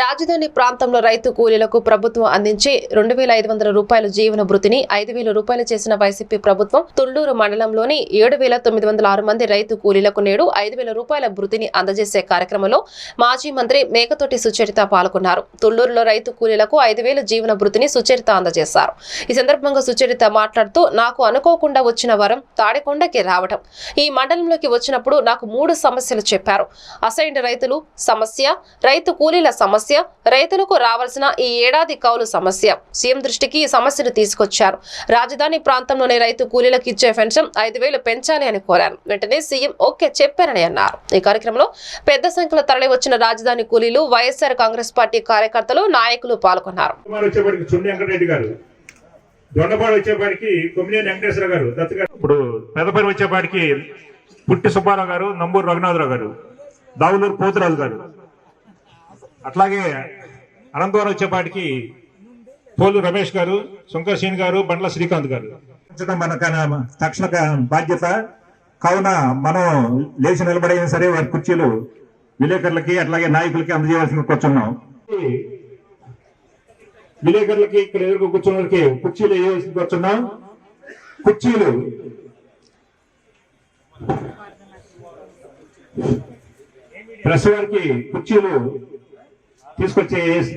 రాజధాని ప్రాంతంలో రైతు కూలీలకు ప్రభుత్వం అందించే రెండు వేల ఐదు వందల రూపాయల జీవన భృతిని ఐదు వేల రూపాయలు చేసిన వైసీపీ ప్రభుత్వం తుళ్ళూరు మండలంలోని ఏడు వేల తొమ్మిది వందల ఆరు మంది రైతు కూలీలకు నేడు ఐదు వేల రూపాయల భృతిని అందజేసే కార్యక్రమంలో మాజీ మంత్రి మేకతోటి సుచరిత పాల్గొన్నారు. తుళ్ళూరులో రైతు కూలీలకు ఐదు వేల జీవన భృతిని సుచరిత అందజేశారు. ఈ సందర్భంగా సుచరిత మాట్లాడుతూ నాకు అనుకోకుండా వచ్చిన వరం తాడికొండకి రావటం. ఈ మండలంలోకి వచ్చినప్పుడు నాకు మూడు సమస్యలు చెప్పారు. అసైన్డ్ రైతులు సమస్య రైతు కూలీల సమస్య సమస్య రైతులకు రావాల్సిన ఈ ఏడాది కౌలు సమస్య. సీఎం దృష్టికి ఈ సమస్యను తీసుకొచ్చారు. రాజధాని ప్రాంతంలోని రైతు కూలీలకు ఇచ్చే పెన్షన్ ఐదు పెంచాలి అని కోరారు. వెంటనే సీఎం ఓకే చెప్పారని అన్నారు. ఈ కార్యక్రమంలో పెద్ద సంఖ్యలో తరలి వచ్చిన రాజధాని కూలీలు వైఎస్ఆర్ కాంగ్రెస్ పార్టీ కార్యకర్తలు నాయకులు పాల్గొన్నారు. దొండపాడు వచ్చేపాటికి కొమ్మినేని వెంకటేశ్వర గారు దత్త గారు. ఇప్పుడు పెదపరి వచ్చేపాటికి పుట్టి సుబ్బారావు గారు నంబూరు రఘునాథరావు గారు దావులూరు పోతురాజు గారు. అట్లాగే అనంతవరం వచ్చేపాటికి పోలు రమేష్ గారు శంకర్ సింగ్ గారు బండ్ల శ్రీకాంత్ గారు. మన తక్షణ బాధ్యత. కావున మనం లేచి నిలబడైనా సరే వారి కుర్చీలు విలేకరులకి అట్లాగే నాయకులకి అందజేయాల్సిన కూర్చున్నాం. విలేకరులకి ఇక్కడ ఎదురు కూర్చున్న వారికి కుర్చీలు వేయాల్సి కూర్చున్నాం. కుర్చీలు. ప్రెస్ వారికి కుర్చీలు తీసుకొచ్చి వేసి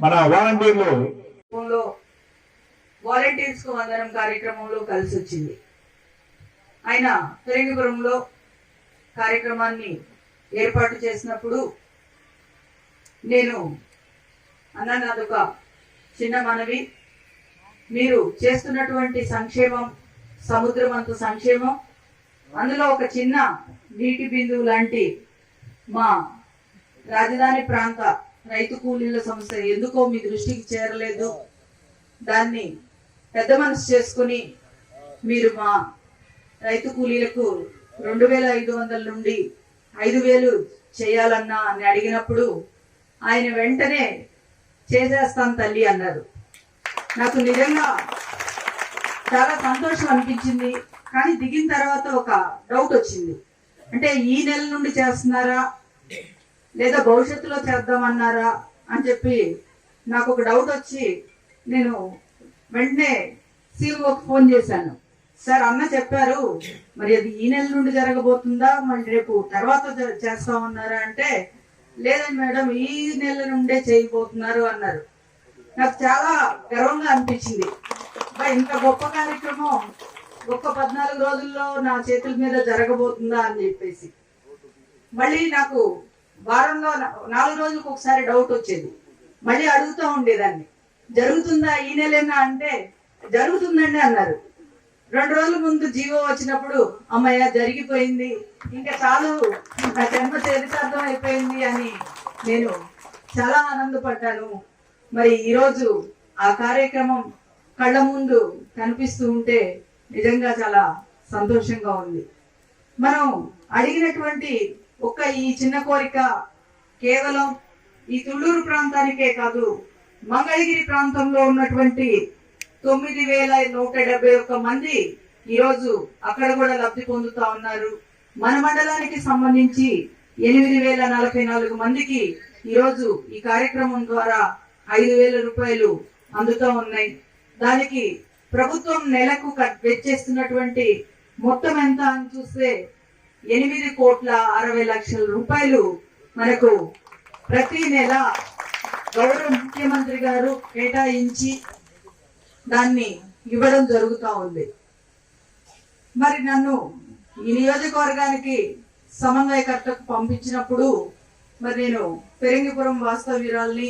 మన వాలంటీర్లు కార్యక్రమంలో వాలంటీర్స్కు వందనం కార్యక్రమంలో కలిసి వచ్చింది. ఆయన ఫిరంగిపురంలో కార్యక్రమాన్ని ఏర్పాటు చేసినప్పుడు నేను అన్న నాదొక చిన్న మనవి మీరు చేస్తున్నటువంటి సంక్షేమం సముద్రం అంత సంక్షేమం అందులో ఒక చిన్న నీటి బిందువు లాంటి మా రాజధాని ప్రాంత రైతు కూలీల సమస్య ఎందుకో మీ దృష్టికి చేరలేదు. దాన్ని పెద్ద మనసు చేసుకుని మీరు మా రైతు కూలీలకు రెండు వేల ఐదు వందల నుండి ఐదు వేలు చేయాలన్నా అని అడిగినప్పుడు ఆయన వెంటనే చేసేస్తాను తల్లి అన్నారు. నాకు నిజంగా చాలా సంతోషం అనిపించింది. కానీ దిగిన తర్వాత ఒక డౌట్ వచ్చింది. అంటే ఈ నెల నుండి చేస్తున్నారా? లేదా భవిష్యత్తులో చేద్దామన్నారా అని చెప్పి నాకు ఒక డౌట్ వచ్చి నేను వెంటనే సీఓకి ఫోన్ చేశాను. సార్ అన్న చెప్పారు మరి అది ఈ నెల నుండి జరగబోతుందా? మరి రేపు తర్వాత చేస్తామన్నారా అంటే లేదండి మేడం ఈ నెల నుండే చేయబోతున్నారు అన్నారు. నాకు చాలా గర్వంగా అనిపించింది. ఇంత గొప్ప కార్యక్రమం గొప్ప పద్నాలుగు రోజుల్లో నా చేతుల మీద జరగబోతుందా అని చెప్పేసి. మళ్ళీ నాకు వారంలో నాలుగు రోజులకు ఒకసారి డౌట్ వచ్చేది. మళ్ళీ అడుగుతూ ఉండేదాన్ని. జరుగుతుందా ఈ నెలేనా అంటే జరుగుతుందండి అన్నారు. రెండు రోజుల ముందు జీవో వచ్చినప్పుడు అమ్మయ్య జరిగిపోయింది. ఇంకా చాలు నా జన్మ చరితార్థం అయిపోయింది అని నేను చాలా ఆనందపడ్డాను. మరి ఈరోజు ఆ కార్యక్రమం కళ్ళ ముందు కనిపిస్తూ ఉంటే నిజంగా చాలా సంతోషంగా ఉంది. మనం అడిగినటువంటి ఒక్క ఈ చిన్న కోరిక కేవలం ఈ తుళ్ళూరు ప్రాంతానికే కాదు మంగళగిరి ప్రాంతంలో ఉన్నటువంటి తొమ్మిది వేల నూట డెబ్బై ఒక్క మంది ఈరోజు అక్కడ కూడా లబ్ధి పొందుతా ఉన్నారు. మన మండలానికి సంబంధించి ఎనిమిది వేల నలభై నాలుగు మందికి ఈరోజు ఈ కార్యక్రమం ద్వారా ఐదు వేల రూపాయలు అందుతూ ఉన్నాయి. దానికి ప్రభుత్వం నెలకు వెచ్చేస్తున్నటువంటి మొత్తం ఎంత అని చూస్తే ఎనిమిది కోట్ల అరవై లక్షల రూపాయలు మనకు ప్రతి నెల గౌరవ ముఖ్యమంత్రి గారు కేటాయించి దాన్ని ఇవ్వడం జరుగుతూ ఉంది. మరి నన్ను ఈ నియోజకవర్గానికి సమన్వయకర్తకు పంపించినప్పుడు మరి నేను పెరింగిపురం వాస్తవ్యురాల్ని